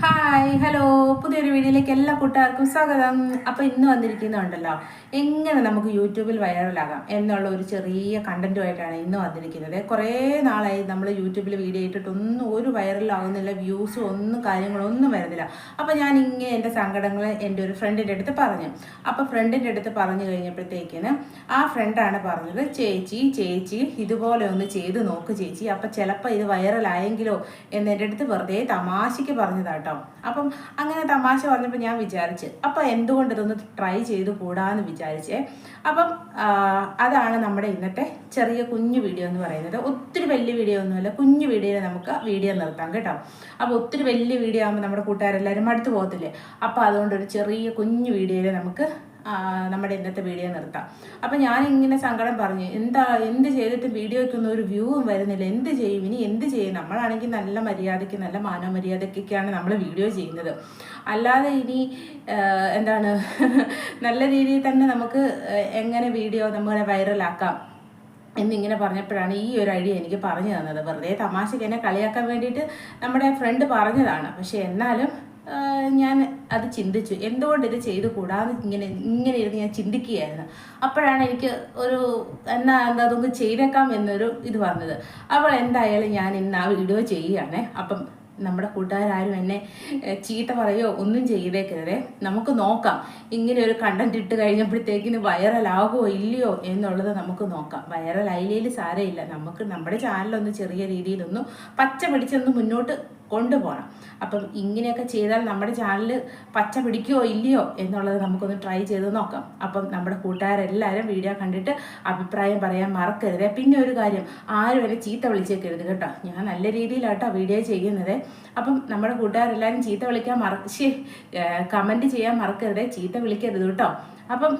Hi hello പുതിയൊരു വീഡിയോയിലേക്ക് എല്ലാ കൂട്ടുകാർക്കും സ്വാഗതം. അപ്പോൾ ഇന്ന് വന്നിരിക്കുന്നുണ്ടല്ലോ എങ്ങനെ നമുക്ക് യൂട്യൂബിൽ വൈറലാകാം എന്നുള്ള ഒരു ചെറിയ കണ്ടന്റുമായിട്ടാണ് ഇന്ന് വന്നിരിക്കുന്നത്. കുറേ നാളായി നമ്മൾ യൂട്യൂബിൽ വീഡിയോ ഇട്ടിട്ടൊന്നും ഒരു വൈറലാകുന്നില്ല വ്യൂസും ഒന്നും കാര്യങ്ങളൊന്നും വരുന്നില്ല. അപ്പോൾ ഞാൻ ഇങ്ങനെ എന്റെ സങ്കടങ്ങൾ എന്റെ ഒരു ഫ്രണ്ടിന്റെ അടുത്ത് പറഞ്ഞു. അപ്പോൾ ഫ്രണ്ടിന്റെ അടുത്ത് പറഞ്ഞു കഴിഞ്ഞപ്പോഴത്തേക്കിന് ആ ഫ്രണ്ടാണ് പറഞ്ഞത് ചേച്ചി ചേച്ചി ഇതുപോലെ ഒന്ന് ചെയ്ത് നോക്ക് ചേച്ചി. അപ്പോൾ ചിലപ്പോൾ ഇത് വൈറലായെങ്കിലോ? എന്നെന്റെ അടുത്ത് വെറുതെ തമാശയ്ക്ക് പറഞ്ഞതാട്ടോ അപ്പം അങ്ങനെ തമാശ പറഞ്ഞപ്പോൾ ഞാൻ വിചാരിച്ച് അപ്പം എന്തുകൊണ്ട് ഇതൊന്ന് ട്രൈ ചെയ്ത് കൂടാന്ന് വിചാരിച്ചേ. അപ്പം അതാണ് നമ്മുടെ ഇന്നത്തെ ചെറിയ കുഞ്ഞു വീഡിയോ എന്ന് പറയുന്നത്. ഒത്തിരി വലിയ വീഡിയോ ഒന്നുമല്ല കുഞ്ഞു വീഡിയോയിൽ നമുക്ക് വീഡിയോ നിർത്താം കേട്ടോ. അപ്പോൾ ഒത്തിരി വലിയ വീഡിയോ ആകുമ്പോൾ നമ്മുടെ കൂട്ടുകാരെല്ലാവരും അടുത്ത് പോകത്തില്ലേ? അപ്പോൾ അതുകൊണ്ട് ഒരു ചെറിയ കുഞ്ഞു വീഡിയോയിൽ നമുക്ക് നമ്മുടെ ഇന്നത്തെ വീഡിയോ നിർത്താം. അപ്പം ഞാനിങ്ങനെ സങ്കടം പറഞ്ഞു എന്താ എന്ത് ചെയ്തിട്ട് വീഡിയോയ്ക്കൊന്നും ഒരു വ്യൂവും വരുന്നില്ല. എന്ത് ചെയ്യും? ഇനി എന്ത് ചെയ്യും? നമ്മളാണെങ്കിൽ നല്ല മര്യാദയ്ക്ക് നല്ല മാനവമര്യാദയ്ക്കൊക്കെയാണ് നമ്മൾ വീഡിയോ ചെയ്യുന്നത്. അല്ലാതെ ഇനി എന്താണ് നല്ല രീതിയിൽ തന്നെ നമുക്ക് എങ്ങനെ വീഡിയോ നമ്മളെ വൈറലാക്കാം എന്നിങ്ങനെ പറഞ്ഞപ്പോഴാണ് ഈ ഒരു ഐഡിയ എനിക്ക് പറഞ്ഞു തന്നത്. വെറുതെ തമാശയ്ക്ക് എന്നെ കളിയാക്കാൻ വേണ്ടിയിട്ട് നമ്മുടെ ഫ്രണ്ട് പറഞ്ഞതാണ്. പക്ഷേ എന്നാലും ഞാൻ അത് ചിന്തിച്ചു. എന്തുകൊണ്ട് ഇത് ചെയ്തു കൂടാന്ന് ഇങ്ങനെ ഇങ്ങനെ ഇരുന്ന് ഞാൻ ചിന്തിക്കുകയായിരുന്നു. അപ്പോഴാണ് എനിക്ക് ഒരു എന്നാ എന്താ അതൊന്ന് ചെയ്തേക്കാം എന്നൊരു ഇത് വന്നത്. അപ്പോൾ എന്തായാലും ഞാൻ ഇന്ന് ആ വീഡിയോ ചെയ്യുകയാണേ. അപ്പം നമ്മുടെ കൂട്ടുകാരും എന്നെ ചീത്ത പറയോ ഒന്നും ചെയ്തേക്കരുതേ. നമുക്ക് നോക്കാം. ഇങ്ങനെ ഒരു കണ്ടന്റ് ഇട്ട് കഴിഞ്ഞപ്പോഴത്തേക്കിന് വൈറലാകുമോ ഇല്ലയോ എന്നുള്ളത് നമുക്ക് നോക്കാം. വൈറലായില്ലേലും സാരമില്ല. നമുക്ക് നമ്മുടെ ചാനലൊന്ന് ചെറിയ രീതിയിലൊന്നും പച്ച പിടിച്ചൊന്ന് മുന്നോട്ട് കൊണ്ടുപോകണം. അപ്പം ഇങ്ങനെയൊക്കെ ചെയ്താൽ നമ്മുടെ ചാനൽ പച്ച പിടിക്കുമോ ഇല്ലയോ എന്നുള്ളത് നമുക്കൊന്ന് ട്രൈ ചെയ്ത് നോക്കാം. അപ്പം നമ്മുടെ കൂട്ടുകാരെല്ലാവരും വീഡിയോ കണ്ടിട്ട് അഭിപ്രായം പറയാൻ മറക്കരുത്. പിന്നെ ഒരു കാര്യം ആരും വരെ ചീത്ത വിളിച്ചേക്കരുത് കേട്ടോ. ഞാൻ നല്ല രീതിയിലാട്ടോ വീഡിയോ ചെയ്യുന്നത്. അപ്പം നമ്മുടെ കൂട്ടുകാരെല്ലാവരും ചീത്ത വിളിക്കാൻ മറ കമന്റ് ചെയ്യാൻ മറക്കരുത്. ചീത്ത വിളിക്കരുത് കേട്ടോ. അപ്പം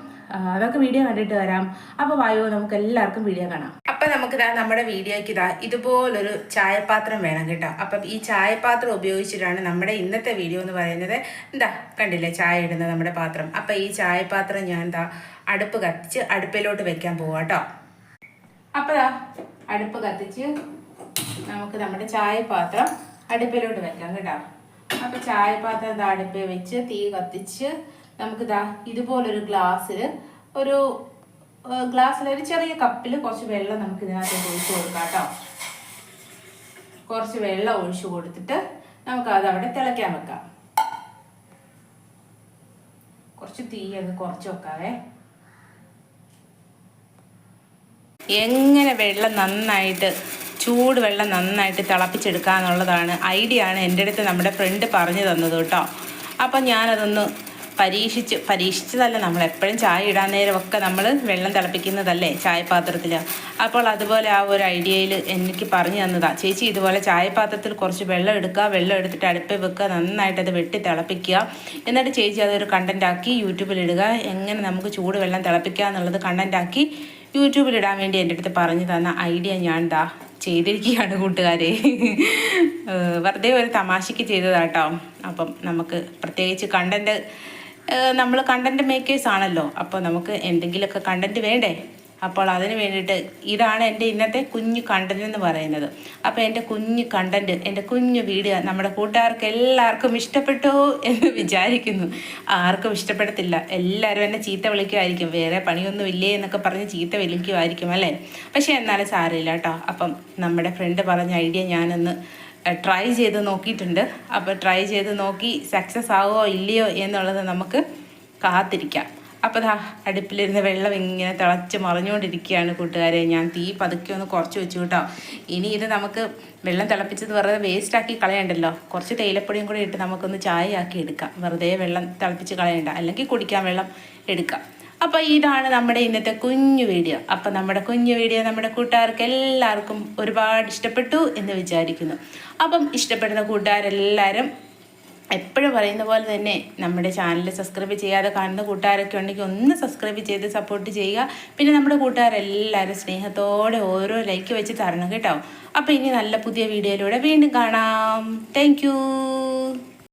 അതൊക്കെ വീഡിയോ കണ്ടിട്ട് വരാം. അപ്പോൾ വായോ നമുക്ക് എല്ലാവർക്കും വീഡിയോ കാണാം. അപ്പം നമുക്ക് ഇതാ നമ്മുടെ വീഡിയോയ്ക്ക് ഇതാ ഇതുപോലൊരു ചായപാത്രം വേണം കേട്ടോ. അപ്പം ഈ ചായപാത്രം ഉപയോഗിച്ചിട്ടാണ് നമ്മുടെ ഇന്നത്തെ വീഡിയോ എന്ന് പറയുന്നത്. എന്താ കണ്ടില്ലേ ചായ ഇടുന്ന നമ്മുടെ പാത്രം. അപ്പം ഈ ചായപാത്രം ഞാൻ എന്താ അടുപ്പ് കത്തിച്ച് അടുപ്പിലോട്ട് വെക്കാൻ പോവാം കേട്ടോ. അപ്പോൾ അടുപ്പ് കത്തിച്ച് നമുക്ക് നമ്മുടെ ചായപാത്രം അടുപ്പിലോട്ട് വെക്കാം കേട്ടോ. അപ്പോൾ ചായപാത്രം ഇതാ അടുപ്പിൽ വെച്ച് തീ കത്തിച്ച് നമുക്ക് ഇതാ ഇതുപോലൊരു ഗ്ലാസ്സിൽ ഒരു ഗ്ലാസ്സിൽ ഒരു ചെറിയ കപ്പിൽ കുറച്ച് വെള്ളം നമുക്ക് ഇതിനകത്ത് ഒഴിച്ച് കൊടുക്കാം കേട്ടോ. കുറച്ച് വെള്ളം ഒഴിച്ചു കൊടുത്തിട്ട് നമുക്ക് അത് അവിടെ തിളയ്ക്കാൻ വെക്കാം. കുറച്ച് തീ അത് കുറച്ച് വെക്കാവേ. എങ്ങനെ വെള്ളം നന്നായിട്ട് ചൂട് വെള്ളം നന്നായിട്ട് തിളപ്പിച്ചെടുക്കുക എന്നുള്ളതാണ് ഐഡിയ ആണ് എന്റെ അടുത്ത് നമ്മുടെ ഫ്രണ്ട് പറഞ്ഞു തന്നത് കേട്ടോ. അപ്പം ഞാനതൊന്ന് പരീക്ഷിച്ച് പരീക്ഷിച്ചതല്ല നമ്മൾ എപ്പോഴും ചായ ഇടാൻ നേരമൊക്കെ നമ്മൾ വെള്ളം തിളപ്പിക്കുന്നതല്ലേ ചായപാത്രത്തിൽ അപ്പോൾ അതുപോലെ ആ ഒരു ഐഡിയയിൽ എനിക്ക് പറഞ്ഞു തന്നതാണ് ചേച്ചി ഇതുപോലെ ചായപാത്രത്തിൽ കുറച്ച് വെള്ളം എടുക്കുക വെള്ളം എടുത്തിട്ട് അടുപ്പിൽ വെക്കുക നന്നായിട്ട് അത് വെട്ടി തിളപ്പിക്കുക. എന്നിട്ട് ചേച്ചി അതൊരു കണ്ടന്റ് ആക്കി യൂട്യൂബിൽ ഇടുക. എങ്ങനെ നമുക്ക് ചൂട് വെള്ളം തിളപ്പിക്കുക എന്നുള്ളത് കണ്ടന്റ് ആക്കി യൂട്യൂബിൽ ഇടാൻ വേണ്ടി എന്റെ അടുത്ത് പറഞ്ഞു തന്ന ഐഡിയ ഞാൻ ദാ ചെയ്തിരിക്കുകയാണ് കൂട്ടുകാരെ. വെറുതെ ഒരു തമാശയ്ക്ക് ചെയ്തതാട്ടോ. അപ്പം നമുക്ക് പ്രത്യേകിച്ച് കണ്ടന്റ് നമ്മൾ കണ്ടന്റ് മേക്കേഴ്സ് ആണല്ലോ. അപ്പോൾ നമുക്ക് എന്തെങ്കിലുമൊക്കെ കണ്ടന്റ് വേണ്ടേ? അപ്പോൾ അതിന് വേണ്ടിയിട്ട് ഇതാണ് എന്റെ ഇന്നത്തെ കുഞ്ഞു കണ്ടന്റ് എന്ന് പറയുന്നത്. അപ്പോൾ എന്റെ കുഞ്ഞു കണ്ടന്റ് എന്റെ കുഞ്ഞു വീഡിയോ നമ്മുടെ കൂട്ടുകാർക്ക് എല്ലാവർക്കും ഇഷ്ടപ്പെട്ടു എന്ന് വിചാരിക്കുന്നു. ആർക്കും ഇഷ്ടപ്പെടത്തില്ല. എല്ലാവരും എന്നെ ചീത്ത വിളിക്കുമായിരിക്കും. വേറെ പണിയൊന്നും ഇല്ലേ എന്നൊക്കെ പറഞ്ഞ് ചീത്ത വിളിക്കുമായിരിക്കും അല്ലേ? പക്ഷേ എന്നാലും സാരമില്ല കേട്ടോ. അപ്പം നമ്മുടെ ഫ്രണ്ട് പറഞ്ഞ ഐഡിയ ഞാനൊന്ന് ട്രൈ ചെയ്ത് നോക്കിയിട്ടുണ്ട്. അപ്പോൾ ട്രൈ ചെയ്ത് നോക്കി സക്സസ് ആവുമോ ഇല്ലയോ എന്നുള്ളത് നമുക്ക് കാത്തിരിക്കാം. അപ്പോൾ ദാ അടുപ്പിലിരുന്ന് വെള്ളം ഇങ്ങനെ തിളച്ച് മറിഞ്ഞുകൊണ്ടിരിക്കുകയാണ് കൂട്ടുകാരെ. ഞാൻ തീ പതുക്കെ ഒന്ന് കുറച്ച് വെച്ചു കേട്ടോ. ഇനി ഇത് നമുക്ക് വെള്ളം തിളപ്പിച്ചത് വെറുതെ വേസ്റ്റാക്കി കളയണ്ടല്ലോ. കുറച്ച് തേയിലപ്പൊടിയും കൂടി ഇട്ട് നമുക്കൊന്ന് ചായയാക്കി എടുക്കാം. വെറുതെ വെള്ളം തിളപ്പിച്ച് കളയണ്ട. അല്ലെങ്കിൽ കുടിക്കാൻ വെള്ളം എടുക്കാം. അപ്പോൾ ഇതാണ് നമ്മുടെ ഇന്നത്തെ കുഞ്ഞു വീഡിയോ. അപ്പോൾ നമ്മുടെ കുഞ്ഞു വീഡിയോ നമ്മുടെ കൂട്ടുകാർക്ക് എല്ലാവർക്കും ഒരുപാട് ഇഷ്ടപ്പെട്ടു എന്ന് വിചാരിക്കുന്നു. അപ്പം ഇഷ്ടപ്പെടുന്ന കൂട്ടുകാരെല്ലാവരും എപ്പോഴും പറയുന്ന പോലെ തന്നെ നമ്മുടെ ചാനൽ സബ്സ്ക്രൈബ് ചെയ്യാതെ കാണുന്ന കൂട്ടുകാരൊക്കെ ഉണ്ടെങ്കിൽ ഒന്ന് സബ്സ്ക്രൈബ് ചെയ്ത് സപ്പോർട്ട് ചെയ്യുക. പിന്നെ നമ്മുടെ കൂട്ടുകാരെല്ലാവരും സ്നേഹത്തോടെ ഓരോ ലൈക്ക് വെച്ച് തരണം കേട്ടോ. അപ്പോൾ ഇനി നല്ല പുതിയ വീഡിയോയിലൂടെ വീണ്ടും കാണാം. താങ്ക്